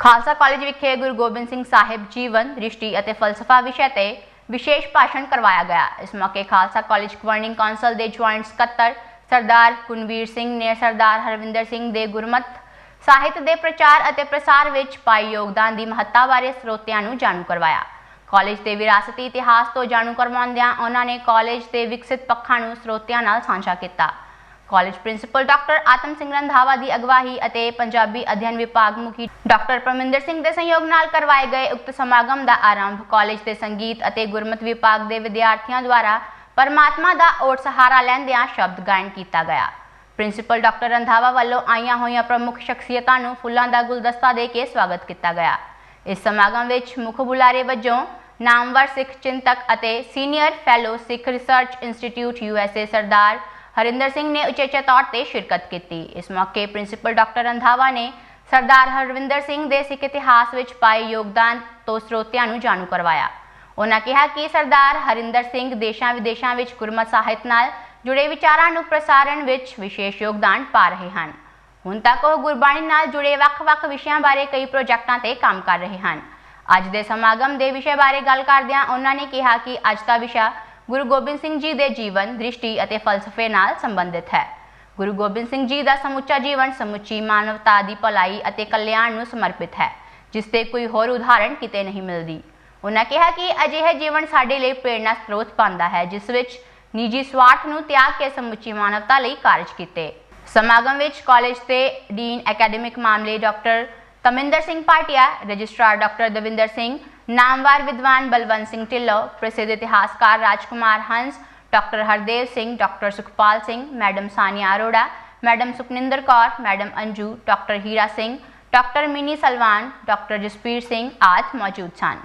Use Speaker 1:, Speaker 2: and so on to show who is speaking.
Speaker 1: Khalsa college ਵਿਖੇ ਗੁਰੂ ਗੋਬਿੰਦ ਸਿੰਘ ਸਾਹਿਬ ਜੀਵਨ ਦ੍ਰਿਸ਼ਟੀ ਅਤੇ ਫਲਸਫਾ ਵਿਸ਼ੇ ਤੇ ਵਿਸ਼ੇਸ਼ ਭਾਸ਼ਣ ਕਰਵਾਇਆ ਗਿਆ। ਇਸ ਮੌਕੇ ਖਾਲਸਾ ਕਾਲਜ ਗਵਰਨਿੰਗ ਕੌਂਸਲ ਦੇ ਜੁਆਇੰਟ ਸਕੱਤਰ ਸਰਦਾਰ ਕੁਨਵੀਰ ਸਿੰਘ ਨੇ ਸਰਦਾਰ ਹਰਵਿੰਦਰ ਸਿੰਘ ਦੇ ਗੁਰਮਤ, ਸਾਹਿਤ ਦੇ ਪ੍ਰਚਾਰ ਅਤੇ ਪ੍ਰਸਾਰ ਵਿੱਚ ਪਾਈ ਯੋਗਦਾਨ ਦੀ ਮਹੱਤਤਾ ਬਾਰੇ ਸਰੋਤਿਆਂ ਨੂੰ ਜਾਣੂ ਕਰਵਾਇਆ। ਕਾਲਜ ਦੇ ਵਿਰਾਸਤੀ ਇਤਿਹਾਸ ਤੋਂ ਜਾਣੂ ਕਰਵਾਉਂਦਿਆਂ ਉਹਨਾਂ ਨੇ ਕਾਲਜ ਦੇ ਵਿਕਸਿਤ ਪੱਖਾਂ ਨੂੰ ਸਰੋਤਿਆਂ ਨਾਲ ਸਾਂਝਾ ਕੀਤਾ। ਕਾਲਜ ਪ੍ਰਿੰਸੀਪਲ ਡਾਕਟਰ ਆਤਮ ਸਿੰਘ ਰੰਧਾਵਾ ਦੀ ਅਗਵਾਈ ਅਤੇ ਪੰਜਾਬੀ ਅਧਿਐਨ ਵਿਭਾਗ ਮੁਖੀ ਡਾਕਟਰ ਪਰਮਿੰਦਰ ਸਿੰਘ ਦੇ ਸਹਿਯੋਗ ਨਾਲ ਕਰਵਾਏ ਗਏ ਉਕਤ ਸਮਾਗਮ ਦਾ ਆਰੰਭ ਕਾਲਜ ਦੇ ਸੰਗੀਤ ਅਤੇ ਗੁਰਮਤ ਵਿਭਾਗ ਦੇ ਵਿਦਿਆਰਥੀਆਂ ਦੁਆਰਾ ਪਰਮਾਤਮਾ ਦਾ ਓਟ ਸਹਾਰਾ ਲੈਂਦਿਆਂ ਸ਼ਬਦ ਗਾਇਨ ਕੀਤਾ ਗਿਆ। ਪ੍ਰਿੰਸੀਪਲ ਡਾਕਟਰ ਰੰਧਾਵਾ ਵੱਲੋਂ ਆਈਆਂ ਹੋਈਆਂ ਪ੍ਰਮੁੱਖ ਸ਼ਖਸੀਅਤਾਂ ਨੂੰ ਫੁੱਲਾਂ ਦਾ ਗੁਲਦਸਤਾ ਦੇ ਕੇ ਸਵਾਗਤ ਕੀਤਾ ਗਿਆ। ਇਸ ਸਮਾਗਮ ਵਿੱਚ ਮੁੱਖ ਬੁਲਾਰੇ ਵਜੋਂ ਨਾਮਵਰ ਸਿੱਖ ਚਿੰਤਕ ਅਤੇ senior fellow Sikh research institute USA Sardar Harinder Singh ਨੇ ਉਚੇਚੇ ਤੌਰ ਤੇ ਸ਼ਿਰਕਤ ਕੀਤੀ। ਇਸ ਮੌਕੇ ਪ੍ਰਿੰਸੀਪਲ ਡਾਕਟਰ ਰੰਧਾਵਾ ਨੇ ਸਰਦਾਰ ਹਰਵਿੰਦਰ ਸਿੰਘ ਦੇ ਸਿੱਖ ਇਤਿਹਾਸ ਵਿੱਚ ਪਾਏ ਯੋਗਦਾਨ ਤੋਂ ਸਰੋਤਿਆਂ ਨੂੰ ਜਾਣੂ ਕਰਵਾਇਆ। ਉਹਨਾਂ ਕਿਹਾ ਕਿ ਸਰਦਾਰ ਹਰਿੰਦਰ ਸਿੰਘ ਦੇਸ਼ਾਂ ਵਿਦੇਸ਼ਾਂ ਵਿੱਚ ਗੁਰਮਤ ਸਾਹਿਤ ਨਾਲ ਜੁੜੇ ਵਿਚਾਰਾਂ ਨੂੰ ਪ੍ਰਸਾਰਣ ਵਿੱਚ ਵਿਸ਼ੇਸ਼ ਯੋਗਦਾਨ ਪਾ ਰਹੇ ਹਨ। ਹੁਣ ਤੱਕ ਉਹ ਗੁਰਬਾਣੀ ਨਾਲ ਜੁੜੇ ਵੱਖ-ਵੱਖ ਵਿਸ਼ਿਆਂ ਬਾਰੇ ਕਈ ਪ੍ਰੋਜੈਕਟਾਂ ਤੇ ਕੰਮ ਕਰ ਰਹੇ ਹਨ। ਅੱਜ ਦੇ ਸਮਾਗਮ ਦੇ ਵਿਸ਼ੇ ਬਾਰੇ ਗੱਲ ਕਰਦਿਆਂ ਉਹਨਾਂ ਨੇ ਕਿਹਾ ਕਿ ਅੱਜ ਦਾ ਵਿਸ਼ਾ ਗੁਰੂ ਗੋਬਿੰਦ ਸਿੰਘ ਜੀ ਦੇ ਜੀਵਨ, ਦ੍ਰਿਸ਼ਟੀ ਅਤੇ ਫਲਸਫੇ ਨਾਲ ਸੰਬੰਧਿਤ ਹੈ। ਗੁਰੂ ਗੋਬਿੰਦ ਸਿੰਘ ਜੀ ਦਾ ਸਮੁੱਚਾ ਜੀਵਨ ਸਮੁੱਚੀ ਮਾਨਵਤਾ ਦੀ ਭਲਾਈ ਅਤੇ ਕਲਿਆਣ ਨੂੰ ਸਮਰਪਿਤ ਹੈ, ਜਿਸ ਤੇ ਕੋਈ ਹੋਰ ਉਦਾਹਰਣ ਕਿਤੇ ਨਹੀਂ ਮਿਲਦੀ। ਉਹਨਾਂ ਕਿਹਾ ਕਿ ਅਜਿਹੇ ਜੀਵਨ ਸਾਡੇ ਲਈ ਪ੍ਰੇਰਣਾ ਸਰੋਤ ਪਾਉਂਦਾ ਹੈ, ਜਿਸ ਵਿੱਚ ਨਿੱਜੀ ਸਵਾਰਥ ਨੂੰ ਤਿਆਗ ਕੇ ਸਮੁੱਚੀ ਮਾਨਵਤਾ ਲਈ ਕਾਰਜ ਕੀਤੇ। ਸਮਾਗਮ ਵਿੱਚ ਕਾਲਜ ਦੇ ਡੀਨ ਐਕੈਡਮਿਕ ਮਾਮਲੇ doctor Taminder Singh ਪਾਟਿਆ registrar doctor Davinder Singh ਨਾਮਵਾਰ ਵਿਦਵਾਨ ਬਲਵੰਤ ਸਿੰਘ ਢਿੱਲੋਂ, ਪ੍ਰਸਿੱਧ ਇਤਿਹਾਸਕਾਰ Rajkumar Hans, doctor Hardev Singh, doctor Sukhpal Singh, madam Sania Arora, madam Sukhninder Kaur, madam Anju, doctor Hira Singh, doctor Mini Salwan, doctor Jaspir Singh ਆਦਿ ਮੌਜੂਦ ਸਨ।